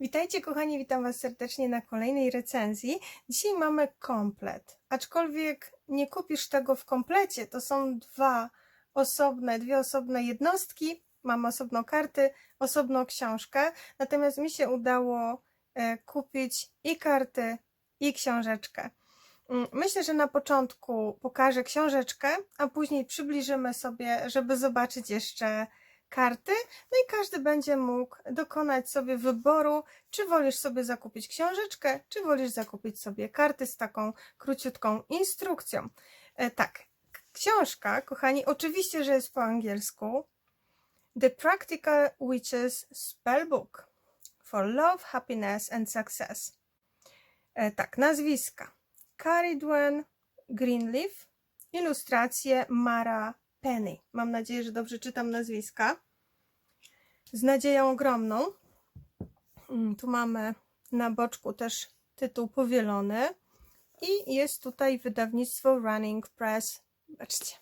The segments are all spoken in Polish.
Witajcie kochani, witam Was serdecznie na kolejnej recenzji. Dzisiaj mamy komplet, aczkolwiek nie kupisz tego w komplecie, to są dwa osobne, dwie osobne jednostki, mamy osobną karty, osobną książkę, natomiast mi się udało e, kupić i karty, i książeczkę. Mm, Myślę, że na początku pokażę książeczkę, a później przybliżymy sobie, żeby zobaczyć jeszcze karty. No i każdy będzie mógł dokonać sobie wyboru, czy wolisz sobie zakupić książeczkę, czy wolisz zakupić sobie karty z taką króciutką instrukcją. E, tak, książka, kochani, oczywiście, że jest po angielsku. The Practical Witches Spellbook for Love, Happiness and Success. E, tak, nazwiska. Caridwen Greenleaf, ilustracje Mara Penny. Mam nadzieję, że dobrze czytam nazwiska. Z nadzieją ogromną. Mm, Tu mamy na boczku też tytuł powielony. I jest tutaj wydawnictwo Running Press. Zobaczcie.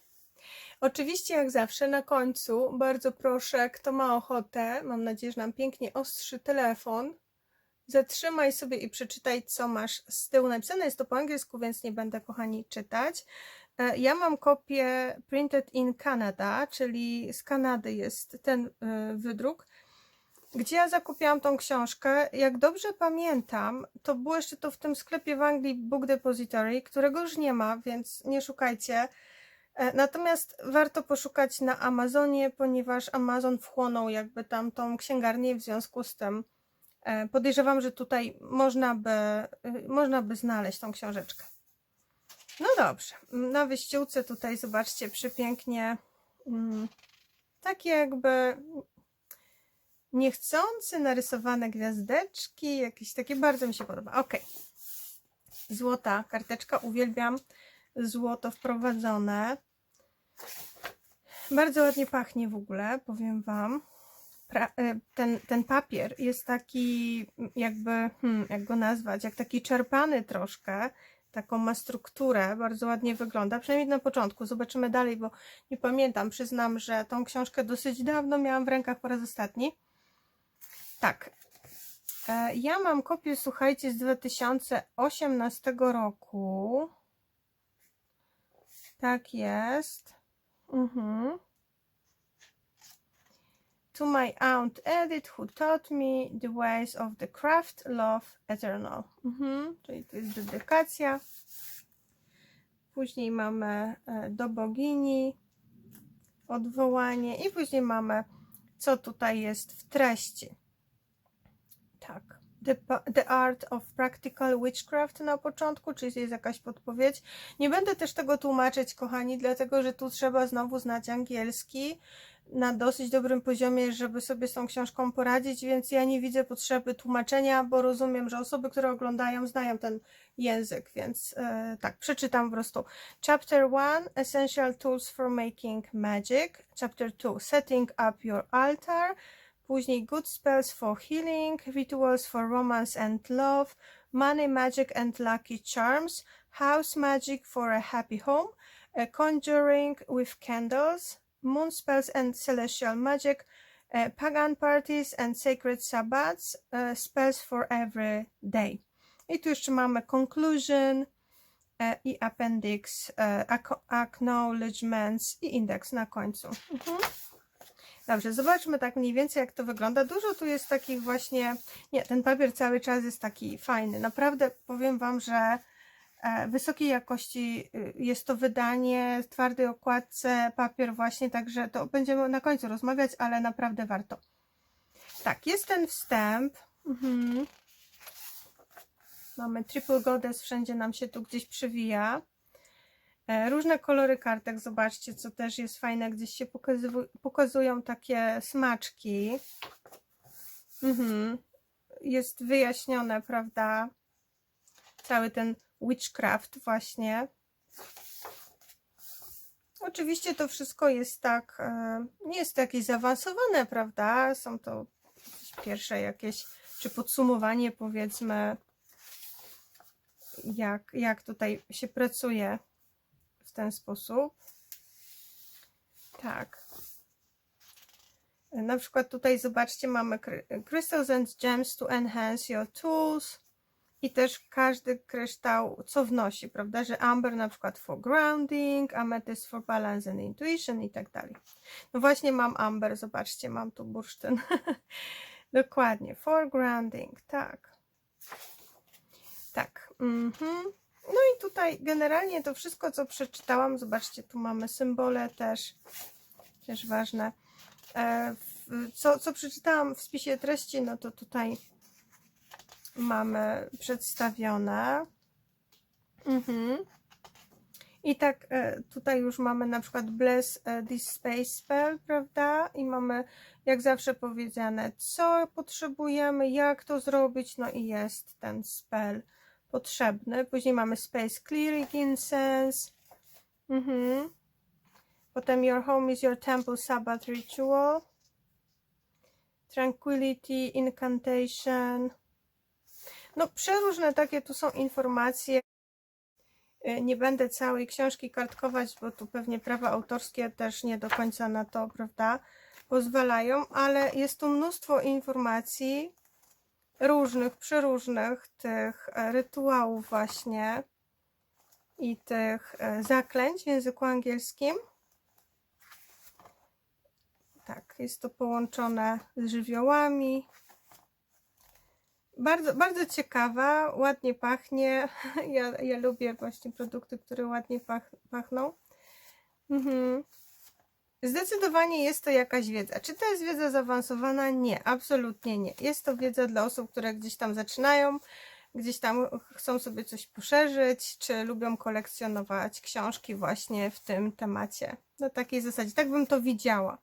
Oczywiście, jak zawsze, na końcu bardzo proszę, kto ma ochotę, mam nadzieję, że nam pięknie ostrzy telefon, zatrzymaj sobie i przeczytaj, co masz z tyłu napisane. Jest to po angielsku, więc nie będę, kochani, czytać. E, Ja mam kopię Printed in Canada, czyli z Kanady jest ten y, wydruk. Gdzie ja zakupiłam tą książkę? Jak dobrze pamiętam, to było jeszcze to w tym sklepie w Anglii Book Depository, którego już nie ma, więc nie szukajcie. E, Natomiast warto poszukać na Amazonie, ponieważ Amazon wchłonął jakby tam tą księgarnię w związku z tym. e, Podejrzewam, że tutaj można by, można by znaleźć tą książeczkę. No dobrze, na wyściółce tutaj zobaczcie przepięknie mm, takie jakby niechcący narysowane gwiazdeczki, jakieś takie bardzo mi się podoba. Ok, złota karteczka, uwielbiam złoto wprowadzone. Bardzo ładnie pachnie w ogóle, powiem Wam. Pra, e, ten, ten papier jest taki, jakby, hmm, jak go nazwać, jak taki czerpany troszkę. Taką ma strukturę, bardzo ładnie wygląda, przynajmniej na początku. Zobaczymy dalej, bo nie pamiętam. Przyznam, że tą książkę dosyć dawno miałam w rękach po raz ostatni. Tak. E, Ja mam kopię, słuchajcie, z 2018 roku. Tak jest. Mhm. To my aunt Edith, who taught me the ways of the craft, love eternal. Mhm. Czyli to jest dedykacja. Później mamy e, do bogini, odwołanie i później mamy, co tutaj jest w treści. Tak. The, the Art of Practical Witchcraft na początku, czyli jest jakaś podpowiedź. Nie będę też tego tłumaczyć, kochani, dlatego że tu trzeba znowu znać angielski na dosyć dobrym poziomie, żeby sobie z tą książką poradzić, więc ja nie widzę potrzeby tłumaczenia, bo rozumiem, że osoby, które oglądają, znają ten język, więc e, tak, przeczytam po prostu. Chapter 1 Essential Tools for Making Magic. Chapter 2 Setting up your altar. Później Good Spells for Healing, Rituals for Romance and Love, Money Magic and Lucky Charms, House Magic for a Happy Home, uh, Conjuring with Candles, Moon Spells and Celestial Magic, uh, Pagan Parties and Sacred Sabbats, uh, Spells for Every Day. I tu jeszcze mamy Conclusion e, i Appendix, acco- Acknowledgements i Indeks na końcu. Mhm. Dobrze, zobaczmy tak mniej więcej jak to wygląda. Dużo tu jest takich właśnie, nie, ten papier cały czas jest taki fajny. Naprawdę powiem Wam, że e, wysokiej jakości y, jest to wydanie w twardej okładce, papier właśnie, także to będziemy na końcu rozmawiać, ale naprawdę warto. Tak, jest ten wstęp. Mhm. Mamy Triple Goddess, wszędzie nam się tu gdzieś przewija. E, Różne kolory kartek, zobaczcie, co też jest fajne, gdzieś się pokazują takie smaczki. Mhm. Jest wyjaśnione, prawda? Cały ten witchcraft właśnie. Oczywiście to wszystko jest tak, e, nie jest to jakieś zaawansowane, prawda? Są to pierwsze jakieś, czy podsumowanie powiedzmy, jak, jak tutaj się pracuje w ten sposób. Tak. Na przykład tutaj zobaczcie, mamy cry- Crystals and Gems to enhance your tools i też każdy kryształ co wnosi, prawda, że Amber na przykład for grounding, Amethyst for balance and intuition i tak dalej. No właśnie mam Amber, zobaczcie, mam tu bursztyn. Dokładnie, for grounding, tak. Tak. Mhm. No i tutaj generalnie to wszystko, co przeczytałam, zobaczcie, tu mamy symbole też, też ważne. E, co, co przeczytałam w spisie treści, no to tutaj mamy przedstawione. Mhm. I tak e, tutaj już mamy na przykład Bless e, this space spell, prawda? I mamy jak zawsze powiedziane, co potrzebujemy, jak to zrobić, no i jest ten spell potrzebny. Później mamy Space Clearing Incense. Mhm. Potem Your Home is Your Temple Sabbath Ritual. Tranquility Incantation. No, przeróżne takie tu są informacje. Y, Nie będę całej książki kartkować, bo tu pewnie prawa autorskie też nie do końca na to, prawda, pozwalają, ale jest tu mnóstwo informacji różnych, przeróżnych tych e, rytuałów właśnie i tych e, zaklęć w języku angielskim. Tak, jest to połączone z żywiołami. Bardzo, bardzo ciekawa, ładnie pachnie. Ja, ja lubię właśnie produkty, które ładnie pach, pachną. Mhm. Zdecydowanie jest to jakaś wiedza. Czy to jest wiedza zaawansowana? Nie, absolutnie nie. Jest to wiedza dla osób, które gdzieś tam zaczynają, gdzieś tam chcą sobie coś poszerzyć, czy lubią kolekcjonować książki właśnie w tym temacie. Na takiej zasadzie. Tak bym to widziała.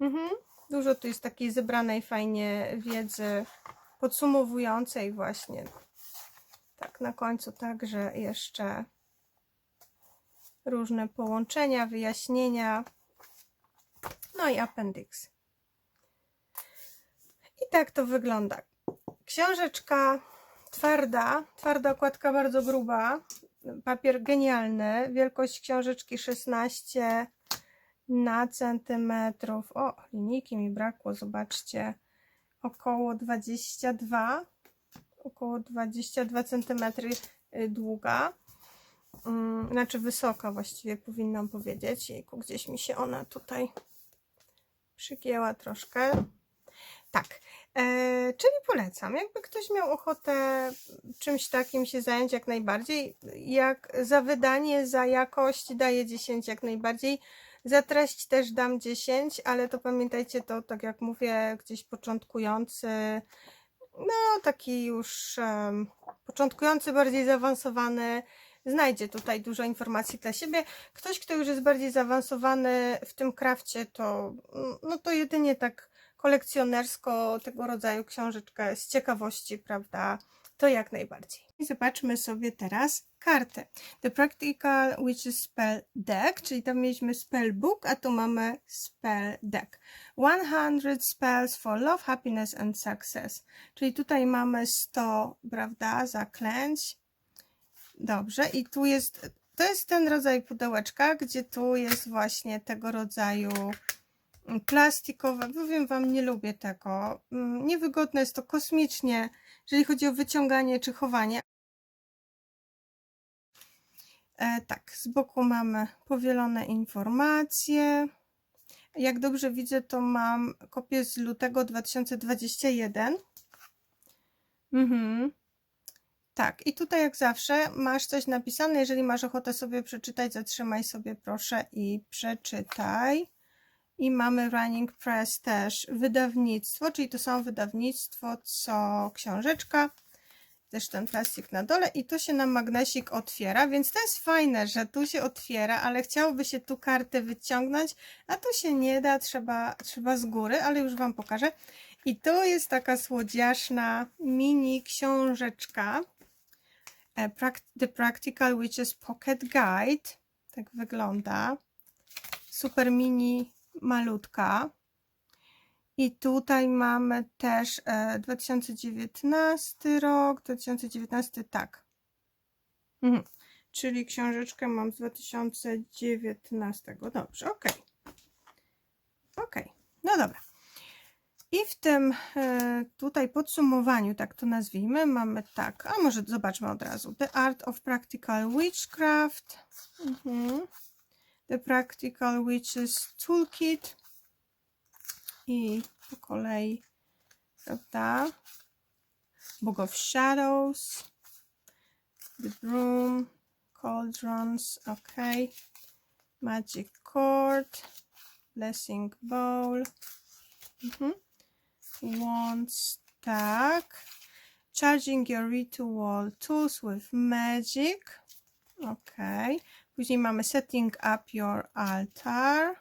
Mhm. Dużo tu jest takiej zebranej fajnie wiedzy podsumowującej właśnie. Tak, na końcu także jeszcze różne połączenia, wyjaśnienia. No i appendix. I tak to wygląda. Książeczka twarda, twarda okładka bardzo gruba, papier genialny, wielkość książeczki 16 na centymetrów. O, linijki mi brakło, zobaczcie. Około 22, około 22 centymetry y, długa. Mm, Znaczy wysoka właściwie powinnam powiedzieć. Jejku, gdzieś mi się ona tutaj przygięła troszkę. Tak, e, czyli polecam. Jakby ktoś miał ochotę czymś takim się zająć jak najbardziej, jak za wydanie, za jakość daję 10 jak najbardziej. Za treść też dam 10, ale to pamiętajcie, to tak jak mówię, gdzieś początkujący, no taki już em, początkujący, bardziej zaawansowany, znajdzie tutaj dużo informacji dla siebie. Ktoś, kto już jest bardziej zaawansowany w tym krafcie, to no to jedynie tak kolekcjonersko tego rodzaju książeczkę z ciekawości, prawda? To jak najbardziej. I zobaczmy sobie teraz kartę. The Practical Witches Spell Deck, czyli tam mieliśmy Spell Book, a tu mamy Spell Deck. 100 spells for love, happiness and success. Czyli tutaj mamy 100, prawda, zaklęć. Dobrze, i tu jest, to jest ten rodzaj pudełeczka, gdzie tu jest właśnie tego rodzaju mm, plastikowe. Powiem Wam, nie lubię tego. Mm, Niewygodne jest to kosmicznie, jeżeli chodzi o wyciąganie czy chowanie. E, tak, z boku mamy powielone informacje. Jak dobrze widzę, to mam kopię z lutego 2021. Mhm. Tak, i tutaj jak zawsze masz coś napisane. Jeżeli masz ochotę sobie przeczytać, zatrzymaj sobie proszę i przeczytaj. I mamy Running Press też wydawnictwo, czyli to samo wydawnictwo co książeczka. Też ten plastik na dole i to się nam magnesik otwiera, więc to jest fajne, że tu się otwiera, ale chciałoby się tu kartę wyciągnąć, a tu się nie da, trzeba, trzeba z góry, ale już Wam pokażę. I to jest taka słodziaszna mini książeczka. E, The Practical Witches Pocket Guide. Tak wygląda. Super mini, malutka. I tutaj mamy też e, 2019 rok, 2019, tak. Mhm. Czyli książeczkę mam z 2019. Dobrze, ok. Ok. No dobra. I w tym e, tutaj podsumowaniu, tak to nazwijmy, mamy tak, a może zobaczmy od razu. The Art of Practical Witchcraft, mhm. The Practical Witches Toolkit. I po kolei, prawda, Book of Shadows, The Broom, Cauldrons, ok, Magic Cord, Blessing Bowl, mhm. Wands, tak, Charging your ritual tools with magic, ok, później mamy Setting up your altar,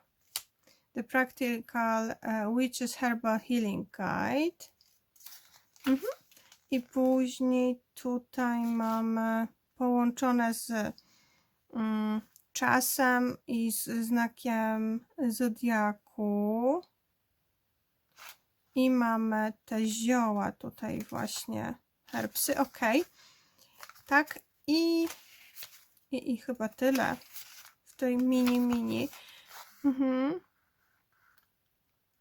The Practical uh, Herbal Healing Guide, mhm. I później tutaj mamy połączone z mm, czasem i z znakiem zodiaku. I mamy te zioła tutaj właśnie, herbsy, ok. Tak, i, i, i chyba tyle w tej mini, mini. Mhm.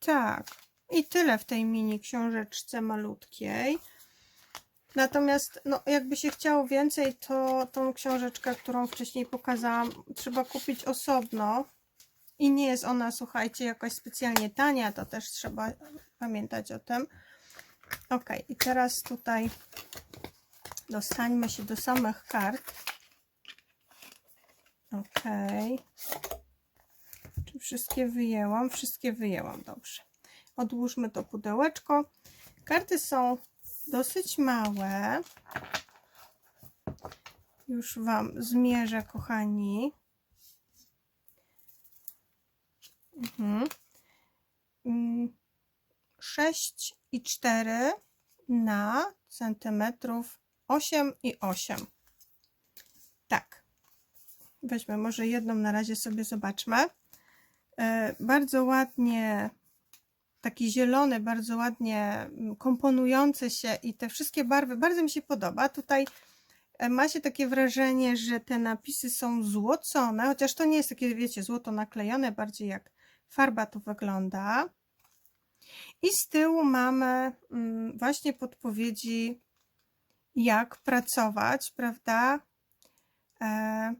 Tak, i tyle w tej mini książeczce malutkiej. Natomiast, no, jakby się chciało więcej, to tą książeczkę, którą wcześniej pokazałam, trzeba kupić osobno. I nie jest ona, słuchajcie, jakoś specjalnie tania, to też trzeba pamiętać o tym. Ok, i teraz tutaj dostańmy się do samych kart. Ok. Czy wszystkie wyjęłam? Wszystkie wyjęłam, dobrze. Odłóżmy to pudełeczko. Karty są dosyć małe. Już Wam zmierzę, kochani. Mhm. 6 mm, i 4 na centymetrów 8 i 8. Tak. Weźmy może jedną na razie sobie zobaczmy. E, bardzo ładnie taki zielony, bardzo ładnie komponujący się i te wszystkie barwy, bardzo mi się podoba. Tutaj e, ma się takie wrażenie, że te napisy są złocone, chociaż to nie jest takie, wiecie, złoto naklejone, bardziej jak farba to wygląda. I z tyłu mamy mm, właśnie podpowiedzi, jak pracować, prawda? E,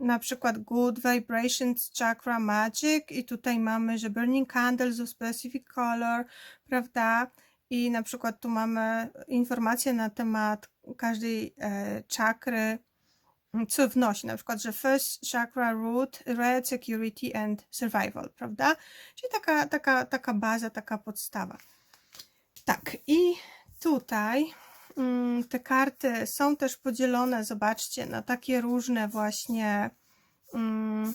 na przykład Good Vibrations Chakra Magic i tutaj mamy, że Burning Candles of Specific Color, prawda? I na przykład tu mamy informacje na temat każdej e, czakry, co wnosi, na przykład, że First Chakra Root, Red Security and Survival, prawda? Czyli taka, taka, taka baza, taka podstawa. Tak, i tutaj Mm, te karty są też podzielone, zobaczcie, na takie różne właśnie, mm,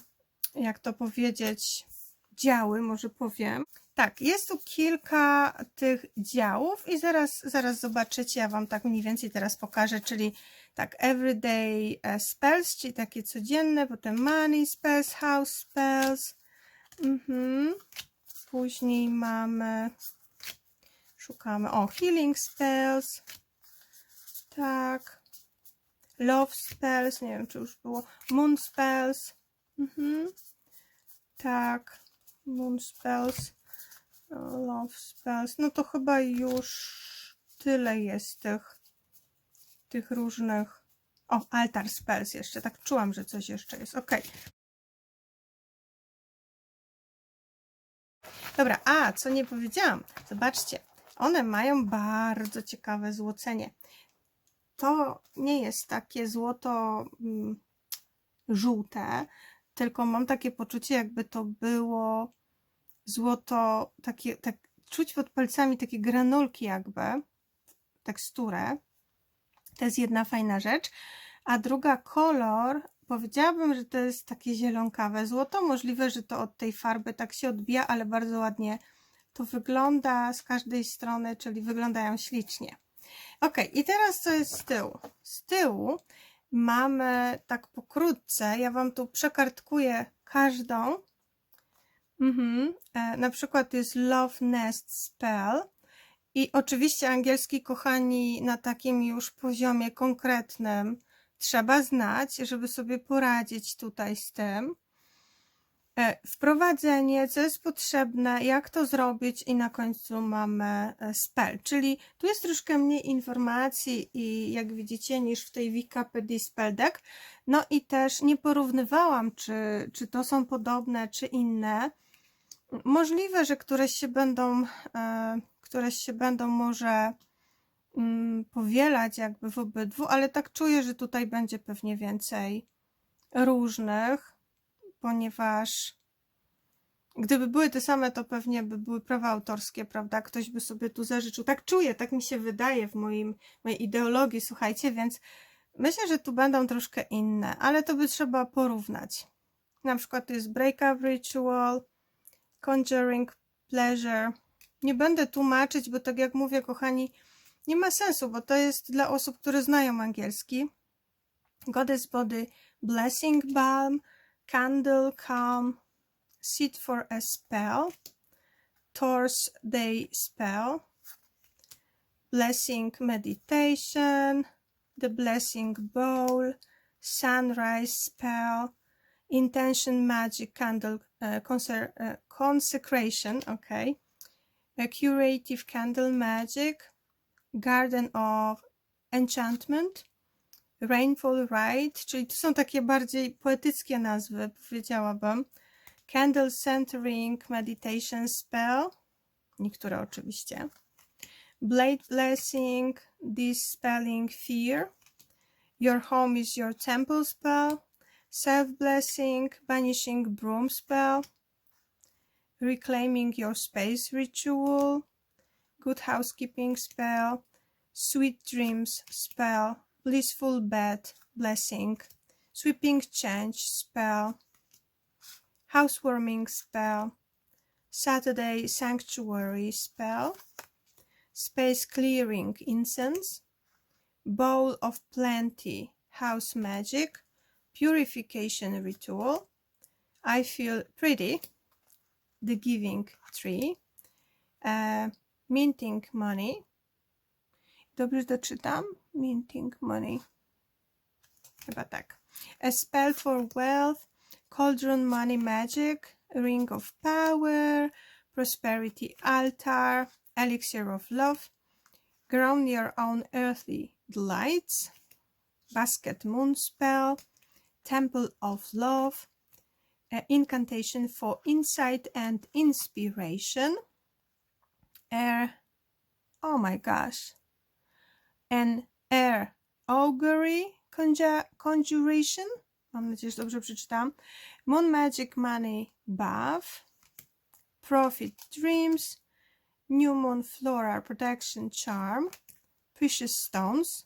jak to powiedzieć, działy, może powiem. Tak, jest tu kilka tych działów i zaraz, zaraz zobaczycie, ja Wam tak mniej więcej teraz pokażę, czyli tak, everyday e, spells, czyli takie codzienne, potem money spells, house spells, mhm. później mamy, szukamy, o, healing spells, tak. Love Spells, nie wiem czy już było. Moon Spells. Mhm. Tak. Moon Spells. Love Spells. No to chyba już tyle jest tych, tych różnych. O, Altar Spells jeszcze. Tak czułam, że coś jeszcze jest. Ok. Dobra, a co nie powiedziałam? Zobaczcie, one mają bardzo ciekawe złocenie to nie jest takie złoto mm, żółte, tylko mam takie poczucie, jakby to było złoto, takie, tak, czuć pod palcami takie granulki jakby, teksturę. To jest jedna fajna rzecz. A druga kolor, powiedziałabym, że to jest takie zielonkawe złoto. Możliwe, że to od tej farby tak się odbija, ale bardzo ładnie to wygląda z każdej strony, czyli wyglądają ślicznie. Ok, i teraz co jest z tyłu? Z tyłu mamy tak pokrótce, ja Wam tu przekartkuję każdą. Mhm. E, na przykład jest Love Nest Spell. I oczywiście angielski, kochani, na takim już poziomie konkretnym trzeba znać, żeby sobie poradzić tutaj z tym. E, Wprowadzenie, co jest potrzebne, jak to zrobić i na końcu mamy e, spell, czyli tu jest troszkę mniej informacji i jak widzicie niż w tej Wikipedii Spell Deck. No i też nie porównywałam, czy, czy to są podobne, czy inne. Możliwe, że któreś się będą, e, któreś się będą może mm, powielać jakby w obydwu, ale tak czuję, że tutaj będzie pewnie więcej różnych ponieważ gdyby były te same, to pewnie by były prawa autorskie, prawda? Ktoś by sobie tu zażyczył. Tak czuję, tak mi się wydaje w moim, mojej ideologii, słuchajcie, więc myślę, że tu będą troszkę inne, ale to by trzeba porównać. Na przykład to jest Breakup Ritual, Conjuring Pleasure. Nie będę tłumaczyć, bo tak jak mówię, kochani, nie ma sensu, bo to jest dla osób, które znają angielski. Goddess Body Blessing Balm, Candle Calm, Sit for a Spell, Torse Day Spell, Blessing Meditation, The Blessing Bowl, Sunrise Spell, Intention Magic Candle uh, conser- uh, Consecration, okay, a Curative Candle Magic, Garden of Enchantment, Rainfall Ride, czyli to są takie bardziej poetyckie nazwy, powiedziałabym. Candle Centering Meditation Spell, niektóre oczywiście. Blade Blessing, Dispelling Fear. Your Home is Your Temple Spell. Self Blessing, Banishing Broom Spell. Reclaiming Your Space Ritual. Good Housekeeping Spell. Sweet Dreams Spell. Blissful Bed Blessing. Sweeping Change Spell. Housewarming Spell. Saturday Sanctuary Spell. Space Clearing Incense. Bowl of Plenty House Magic. Purification Ritual. I Feel Pretty. The Giving Tree. Uh, minting Money. Dobrze doczytam? Minting Money. Chyba tak. A Spell for Wealth. Cauldron Money Magic. Ring of Power. Prosperity Altar. Elixir of Love. Ground Your Own Earthly Delights. Basket Moon Spell. Temple of Love. Uh, incantation for insight and inspiration. Air, oh my gosh, an air augury conja- conjuration. Mam nadzieję, że dobrze przeczytam. Moon Magic Money Bath. Profit Dreams. New Moon Floral Protection Charm. Precious Stones.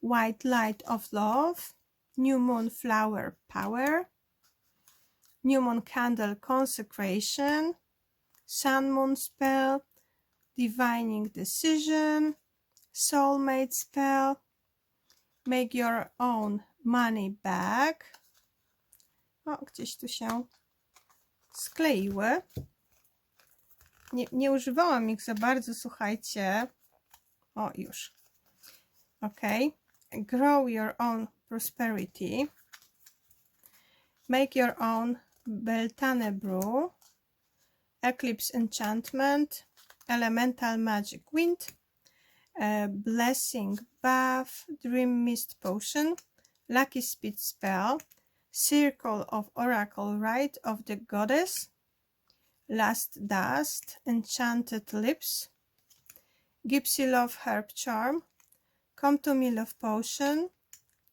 White Light of Love. New Moon Flower Power. New Moon Candle Consecration. Sun Moon Spell. Divining Decision. Soulmate Spell. Make Your Own Money Back. O, gdzieś tu się skleiły. Nie, nie używałam ich za bardzo, słuchajcie. O, już. Ok. Grow Your Own Prosperity. Make Your Own Beltane Brew. Eclipse Enchantment. Elemental Magic Wind. uh, Blessing Bath. Dream Mist Potion. Lucky Speed Spell. Circle of Oracle Rite of the Goddess. Last Dust. Enchanted Lips. Gypsy Love Herb Charm. Come to Me Love Potion.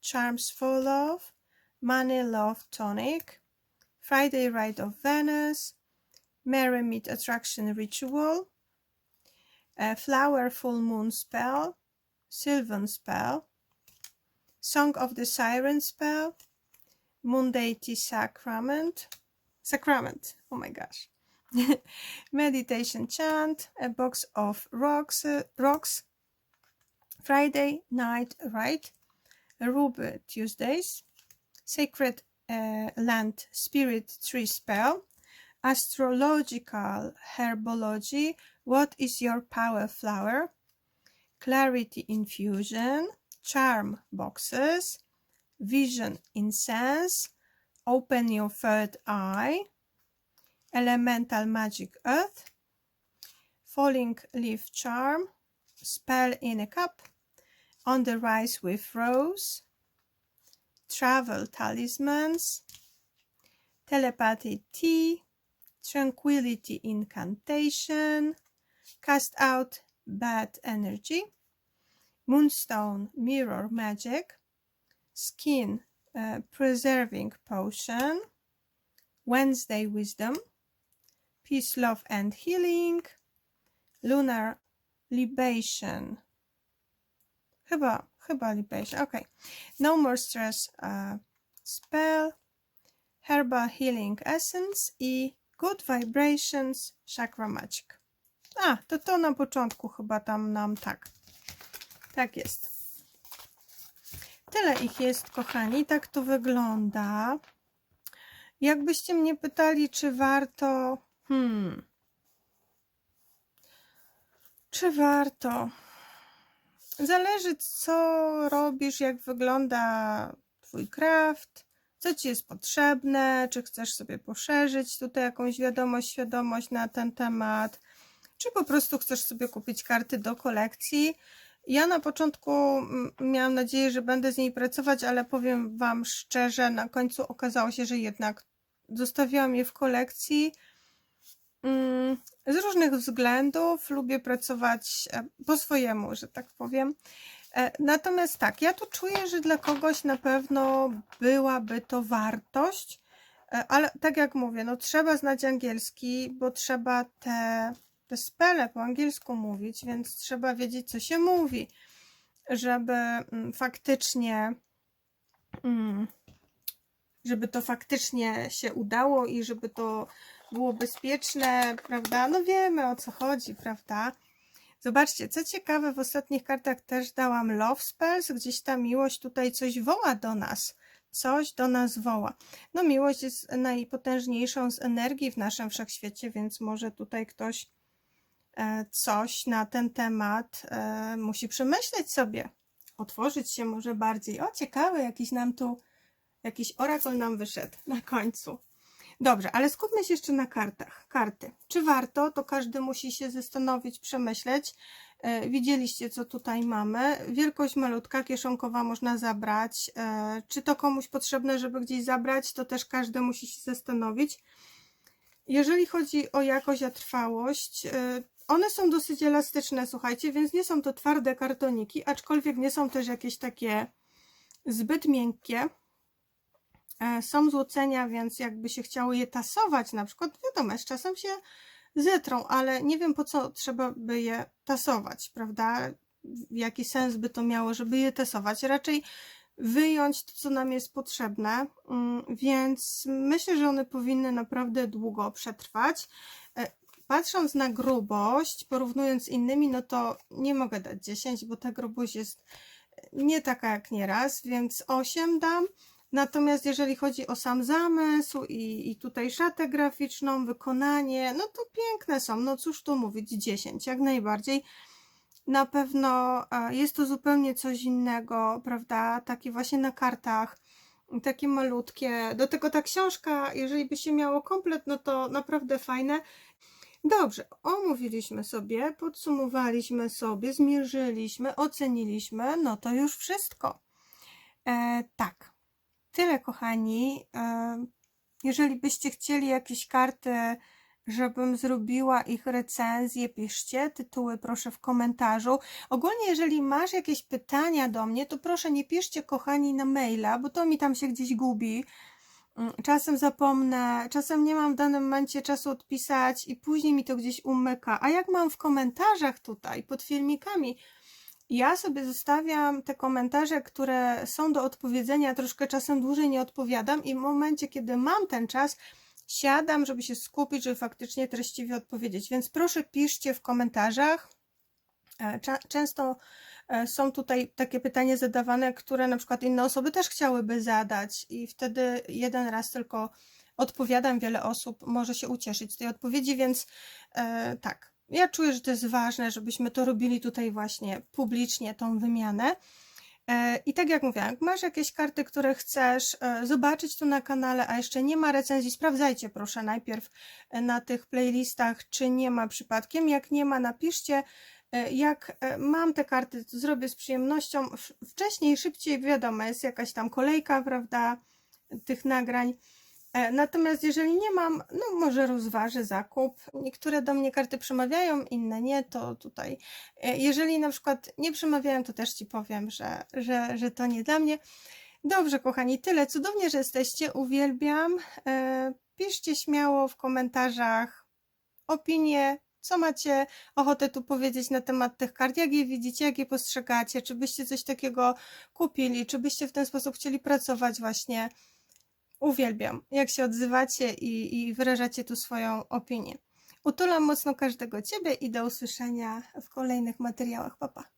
Charms for Love. Money Love Tonic. Friday Rite of Venus. Meet Attraction Ritual. A Flower Full Moon Spell. Sylvan Spell. Song of the Siren Spell. Moon Deity Sacrament. Sacrament. Oh my gosh. Meditation Chant. A box of rocks. uh, rocks. Friday Night Rite. Ruby Tuesdays. Sacred uh, Land Spirit Tree Spell. Astrological Herbology. What is your power flower? Clarity Infusion. Charm boxes. Vision Incense. Open your third eye. Elemental Magic Earth, Falling Leaf Charm, Spell in a Cup, On the Rise with Rose, Travel Talismans, Telepathy Tea, Tranquility Incantation, Cast Out Bad Energy, Moonstone Mirror Magic, Skin uh, Preserving Potion, Wednesday Wisdom, Peace, Love and Healing, Lunar Libation. Chyba, chyba Libation, ok. No More Stress uh, Spell, Herbal Healing Essence i Good Vibrations Chakra Magic. A, to to na początku chyba tam nam tak. Tak jest. Tyle ich jest, kochani. Tak to wygląda. Jakbyście mnie pytali, czy warto. Hmm. Czy warto? Zależy, co robisz, jak wygląda Twój craft, co Ci jest potrzebne, czy chcesz sobie poszerzyć tutaj jakąś wiadomość, świadomość na ten temat, czy po prostu chcesz sobie kupić karty do kolekcji. Ja na początku miałam nadzieję, że będę z niej pracować, ale powiem Wam szczerze, na końcu okazało się, że jednak zostawiłam je w kolekcji. Mm, Z różnych względów lubię pracować e, po swojemu, że tak powiem. E, Natomiast tak, ja tu czuję, że dla kogoś na pewno byłaby to wartość, e, ale tak jak mówię, no trzeba znać angielski, bo trzeba te, te spele po angielsku mówić, więc trzeba wiedzieć, co się mówi, żeby mm, faktycznie mm, żeby to faktycznie się udało i żeby to było bezpieczne, prawda? No wiemy o co chodzi, prawda? Zobaczcie, co ciekawe, w ostatnich kartach też dałam Love Spells, gdzieś ta miłość tutaj coś woła do nas, coś do nas woła. No miłość jest najpotężniejszą z energii w naszym wszechświecie, więc może tutaj ktoś e, coś na ten temat e, musi przemyśleć sobie, otworzyć się może bardziej. O, ciekawe, jakiś nam tu, jakiś orakol nam wyszedł na końcu. Dobrze, ale skupmy się jeszcze na kartach. Karty. Czy warto? To każdy musi się zastanowić, przemyśleć. E, Widzieliście, co tutaj mamy. Wielkość malutka, kieszonkowa można zabrać. E, Czy to komuś potrzebne, żeby gdzieś zabrać, to też każdy musi się zastanowić. Jeżeli chodzi o jakość, a trwałość, e, one są dosyć elastyczne, słuchajcie, więc nie są to twarde kartoniki, aczkolwiek nie są też jakieś takie zbyt miękkie. E, Są złocenia, więc jakby się chciało je tasować, na przykład, wiadomo, z czasem się zetrą, ale nie wiem po co trzeba by je tasować, prawda? Jaki sens by to miało, żeby je tasować? Raczej wyjąć to, co nam jest potrzebne, mm, więc myślę, że one powinny naprawdę długo przetrwać. E, Patrząc na grubość, porównując z innymi, no to nie mogę dać 10, bo ta grubość jest nie taka jak nieraz, więc 8 dam. Natomiast jeżeli chodzi o sam zamysł i, i tutaj szatę graficzną, wykonanie, no to piękne są. No cóż tu mówić, 10 jak najbardziej. Na pewno jest to zupełnie coś innego, prawda? Takie właśnie na kartach, takie malutkie. Do tego ta książka, jeżeli by się miało komplet, no to naprawdę fajne. Dobrze, omówiliśmy sobie, podsumowaliśmy sobie, zmierzyliśmy, oceniliśmy, no to już wszystko. E, tak, tyle kochani. E, jeżeli byście chcieli jakieś karty, żebym zrobiła ich recenzję, piszcie tytuły proszę w komentarzu. Ogólnie jeżeli masz jakieś pytania do mnie, to proszę nie piszcie kochani na maila, bo to mi tam się gdzieś gubi. Mm, Czasem zapomnę, czasem nie mam w danym momencie czasu odpisać i później mi to gdzieś umyka. A jak mam w komentarzach tutaj pod filmikami, ja sobie zostawiam te komentarze, które są do odpowiedzenia, troszkę czasem dłużej nie odpowiadam i w momencie, kiedy mam ten czas, siadam, żeby się skupić, żeby faktycznie treściwie odpowiedzieć. Więc proszę piszcie w komentarzach. E, Często e, są tutaj takie pytania zadawane, które na przykład inne osoby też chciałyby zadać i wtedy jeden raz tylko odpowiadam, wiele osób może się ucieszyć z tej odpowiedzi, więc e, tak, ja czuję, że to jest ważne, żebyśmy to robili tutaj właśnie publicznie, tą wymianę. E, I tak jak mówiłam, jak masz jakieś karty, które chcesz e, zobaczyć tu na kanale, a jeszcze nie ma recenzji, sprawdzajcie proszę najpierw e, na tych playlistach, czy nie ma przypadkiem. Jak nie ma, napiszcie. Jak mam te karty, to zrobię z przyjemnością. Wcześniej, szybciej, wiadomo, jest jakaś tam kolejka, prawda, tych nagrań. E, Natomiast jeżeli nie mam, no może rozważę zakup. Niektóre do mnie karty przemawiają, inne nie, to tutaj. e, Jeżeli na przykład nie przemawiają, to też Ci powiem, że, że, że to nie dla mnie. Dobrze, kochani, tyle. Cudownie, że jesteście. Uwielbiam. E, Piszcie śmiało w komentarzach opinie, co macie ochotę tu powiedzieć na temat tych kart, jak je widzicie, jak je postrzegacie, czy byście coś takiego kupili, czy byście w ten sposób chcieli pracować właśnie. Uwielbiam, jak się odzywacie i, i wyrażacie tu swoją opinię. Utulam mocno każdego Ciebie i do usłyszenia w kolejnych materiałach. Pa, pa.